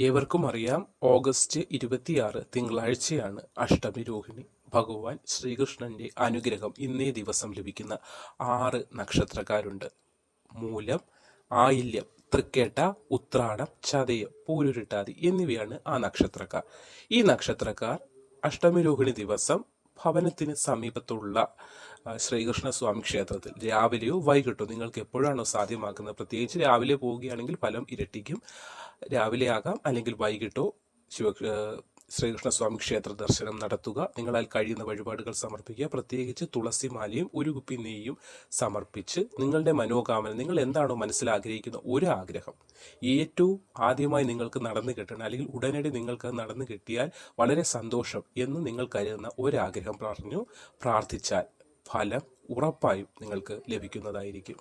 ഏവർക്കും അറിയാം ഓഗസ്റ്റ് ഇരുപത്തിയാറ് തിങ്കളാഴ്ചയാണ് അഷ്ടമി രോഹിണി ഭഗവാൻ ശ്രീകൃഷ്ണന്റെ അനുഗ്രഹം. ഇന്നേ ദിവസം ലഭിക്കുന്ന ആറ് നക്ഷത്രക്കാരുണ്ട്. മൂലം ആയില്യം തൃക്കേട്ട ഉത്രാടം ചതയം പൂരുരുട്ടാതി എന്നിവയാണ് ആ നക്ഷത്രക്കാർ. ഈ നക്ഷത്രക്കാർ അഷ്ടമി രോഹിണി ദിവസം ഭവനത്തിന് സമീപത്തുള്ള ശ്രീകൃഷ്ണസ്വാമി ശ്രീകൃഷ്ണ സ്വാമി ക്ഷേത്രത്തിൽ രാവിലെയോ വൈകിട്ടോ നിങ്ങൾക്ക് എപ്പോഴാണോ സാധ്യമാക്കുന്നത്? പ്രത്യേകിച്ച് രാവിലെ പോവുകയാണെങ്കിൽ ഫലം ഇരട്ടിക്കും. രാവിലെ ആകാം അല്ലെങ്കിൽ വൈകിട്ടോ ശിവ ആ, ശ്രീകൃഷ്ണ സ്വാമി ക്ഷേത്ര ദർശനം നടത്തുക. നിങ്ങളാൽ കഴിയുന്ന വഴിപാടുകൾ സമർപ്പിക്കുക. പ്രത്യേകിച്ച് തുളസിമാലയും ഒരു കുപ്പി നെയ്യും സമർപ്പിച്ച് നിങ്ങളുടെ മനോകാമന നിങ്ങൾ എന്താണോ മനസ്സിൽ ആഗ്രഹിക്കുന്ന ഒരു ആഗ്രഹം ഏറ്റവും ആദ്യമായി നിങ്ങൾക്ക് നടന്നു കിട്ടണം അല്ലെങ്കിൽ ഉടനടി നിങ്ങൾക്ക് നടന്നു കിട്ടിയാൽ വളരെ സന്തോഷം എന്ന് നിങ്ങൾ കരുതുന്ന ഒരാഗ്രഹം പറഞ്ഞു. പ്രാർത്ഥിച്ചാൽ ഫലം ഉറപ്പായും നിങ്ങൾക്ക് ലഭിക്കുന്നതായിരിക്കും.